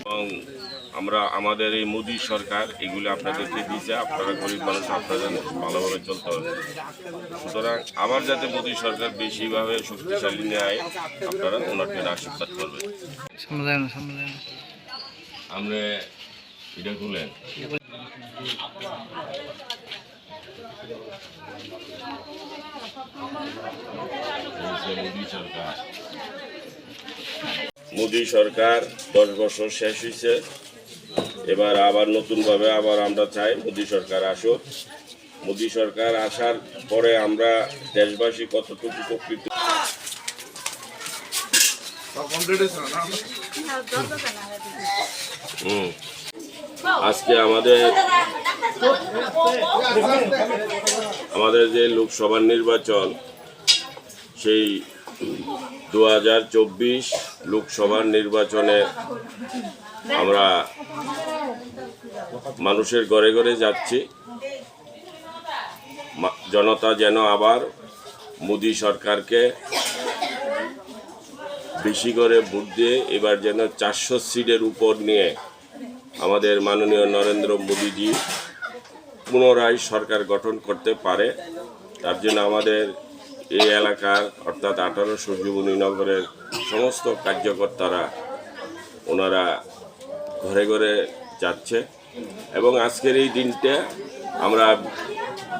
এবং আমরা আমাদের এই মোদি সরকার এগুলো আপনাদেরকে দিয়েছে আপনারা গরিব মানুষ আপনারা যেন ভালোভাবে চলতে হবে। সুতরাং আবার যাতে মোদি সরকার বেশিভাবে শক্তিশালী নেয় আপনারা জন্য আশীর্বাদ করবেন। আমরা এটা খুলেন মোদী সরকার। মোদী সরকার দশ বছর শেষ হয়েছে এবার আবার নতুনভাবে আবার আমরা চাই মোদী সরকার আসুক। মোদী সরকার আসার পরে আমরা দেশবাসী কতটুকু উপকৃত আজকে আমাদের আমাদের যে লোকসভা নির্বাচন, সেই দু হাজার চব্বিশ লোকসভার নির্বাচনে আমরা মানুষের ঘরে ঘরে যাচ্ছি। জনতা যেন আবার মোদী সরকারকে বেশি করে ভোট দিয়ে এবার যেন চারশো সিটের উপর নিয়ে আমাদের মাননীয় নরেন্দ্র মোদীজি পুনরায় সরকার গঠন করতে পারে। তার জন্য আমাদের এই এলাকার অর্থাৎ আঠারো সূর্যমণি নগরের সমস্ত কার্যকর্তারা ওনারা ঘরে ঘরে যাচ্ছে এবং আজকের এই দিনটা আমরা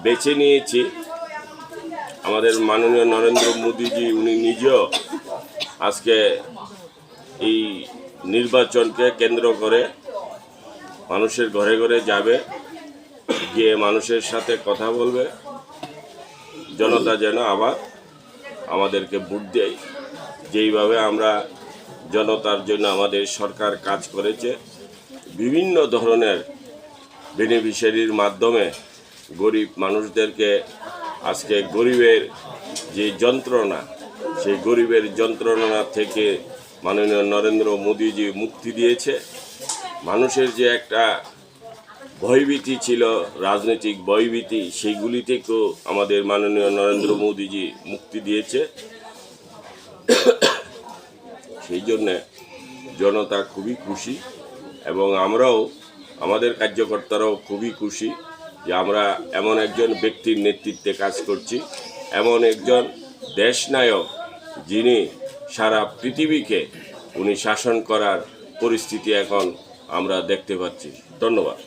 বেছে নিয়েছি। আমাদের মাননীয় নরেন্দ্র মোদীজি, উনি নিজেও আজকে এই নির্বাচনকে কেন্দ্র করে মানুষের ঘরে ঘরে যাবে, গিয়ে মানুষের সাথে কথা বলবে। জনতা যেন আবার আমাদেরকে ভোট দেয়। যেইভাবে আমরা জনতার জন্য আমাদের সরকার কাজ করেছে, বিভিন্ন ধরনের বেনিফিশিয়ারির মাধ্যমে গরিব মানুষদেরকে আজকে গরিবের যে যন্ত্রণা, সেই গরিবের যন্ত্রণা থেকে মাননীয় নরেন্দ্র মোদীজি মুক্তি দিয়েছে। মানুষের যে একটা ভয়ভীতি ছিল, রাজনৈতিক ভয়ভীতি সেইগুলি থেকেও আমাদের মাননীয় নরেন্দ্র মোদীজি মুক্তি দিয়েছে। সেই জন্যে জনতা খুবই খুশি এবং আমরাও, আমাদের কার্যকর্তারাও খুবই খুশি যে আমরা এমন একজন ব্যক্তির নেতৃত্বে কাজ করছি, এমন একজন দেশনায়ক যিনি সারা পৃথিবীকে উনি শাসন করার পরিস্থিতি এখন আমরা দেখতে পাচ্ছি। ধন্যবাদ।